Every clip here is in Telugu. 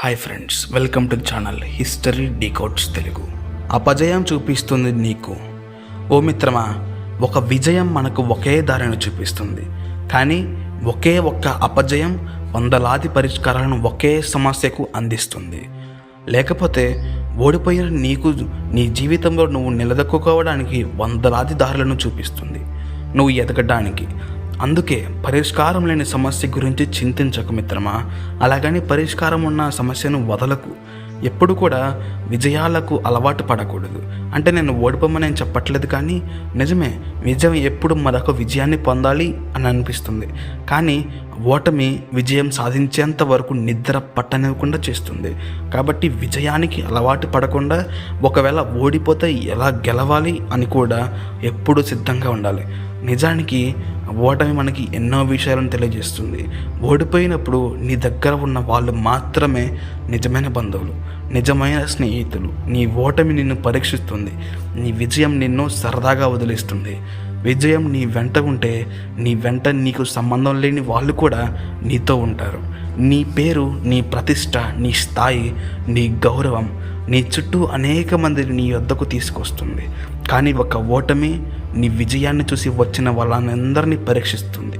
Hi friends welcome to channel history decodes Telugu. అపజయం చూపిస్తుంది నీకు. ఓ మిత్రమా ఒక విజయం మనకు ఒకే దారిని చూపిస్తుంది. కానీ ఒకే ఒక్క అపజయం వందలాది పరిష్కారాలను ఒకే సమస్యకు అందిస్తుంది. లేకపోతే ఓడిపోయిన నీకు నీ జీవితంలో నువ్వు నిలదొక్కుకోవడానికి వందలాది దారులను చూపిస్తుంది. నువ్వు ఎదగడానికి అందుకే పరిష్కారం లేని సమస్య గురించి చింతించకు మిత్రమా. అలాగని పరిష్కారం ఉన్న సమస్యను వదలకు. ఎప్పుడు కూడా విజయాలకు అలవాటు పడకూడదు. అంటే నేను ఓడిపోమని నేను చెప్పట్లేదు కానీ నిజమే విజయం ఎప్పుడు మరొక విజయాన్ని పొందాలి అని అనిపిస్తుంది. కానీ ఓటమి విజయం సాధించేంత వరకు నిద్ర పట్టనివ్వకుండా చేస్తుంది. కాబట్టి విజయానికి అలవాటు పడకుండా ఒకవేళ ఓడిపోతే ఎలా గెలవాలి అని కూడా ఎప్పుడూ సిద్ధంగా ఉండాలి. నిజానికి ఓటమి మనకి ఎన్నో విషయాలను తెలియజేస్తుంది. ఓడిపోయినప్పుడు నీ దగ్గర ఉన్న వాళ్ళు మాత్రమే నిజమైన బంధువులు నిజమైన స్నేహితులు. నీ ఓటమి నిన్ను పరీక్షిస్తుంది. నీ విజయం నిన్ను సరదాగా వదిలేస్తుంది. విజయం నీ వెంట ఉంటే నీ వెంట నీకు సంబంధం లేని వాళ్ళు కూడా నీతో ఉంటారు. నీ పేరు నీ ప్రతిష్ట నీ స్థాయి నీ గౌరవం నీ చుట్టూ అనేక మందిని నీ వద్దకు తీసుకొస్తుంది. కానీ ఒక ఓటమి నీ విజయాన్ని చూసి వచ్చిన వాళ్ళందరినీ పరీక్షిస్తుంది.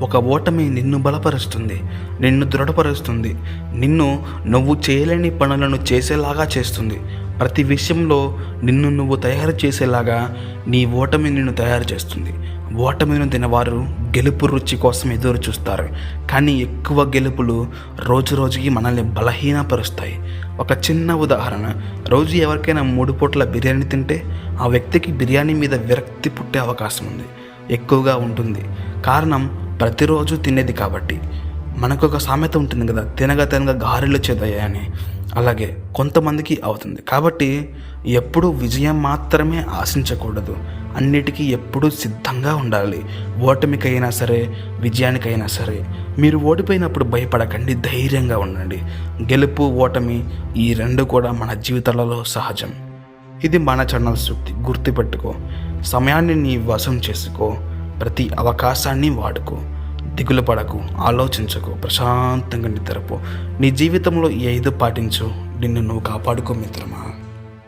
ఒక ఓటమి నిన్ను బలపరుస్తుంది నిన్ను దృఢపరుస్తుంది నిన్ను నువ్వు చేయలేని పనులను చేసేలాగా చేస్తుంది. ప్రతి విషయంలో నిన్ను నువ్వు తయారు చేసేలాగా నీ ఓటమి నిన్ను తయారు చేస్తుంది. ఓటమిను తినవారు గెలుపు రుచి కోసం ఎదురు చూస్తారు. కానీ ఎక్కువ గెలుపులు రోజు రోజుకి మనల్ని బలహీనపరుస్తాయి. ఒక చిన్న ఉదాహరణ రోజు ఎవరికైనా మూడు పూట్ల బిర్యానీ తింటే ఆ వ్యక్తికి బిర్యానీ మీద విరక్తి పుట్టే అవకాశం ఉంది. ఎక్కువగా ఉంటుంది. కారణం ప్రతిరోజు తినేది కాబట్టి. మనకు ఒక సామెత ఉంటుంది కదా తినగా తినగా గారెలు చేదయ్యా అని అలాగే కొంతమందికి అవుతుంది. కాబట్టి ఎప్పుడూ విజయం మాత్రమే ఆశించకూడదు. అన్నిటికీ ఎప్పుడూ సిద్ధంగా ఉండాలి. ఓటమికైనా సరే విజయానికైనా సరే. మీరు ఓడిపోయినప్పుడు భయపడకండి ధైర్యంగా ఉండండి. గెలుపు ఓటమి ఈ రెండు కూడా మన జీవితాలలో సహజం. ఇది మన ఛానల్ శక్తి గుర్తుపెట్టుకో. సమయాన్ని నీ వశం చేసుకో. ప్రతి అవకాశాన్ని వాడుకో. దిగులు పడకు ఆలోచించకు ప్రశాంతంగా నిద్రపో. నీ జీవితంలో ఈ ఐదు పాటించు నిన్ను నువ్వు కాపాడుకో మిత్రమా?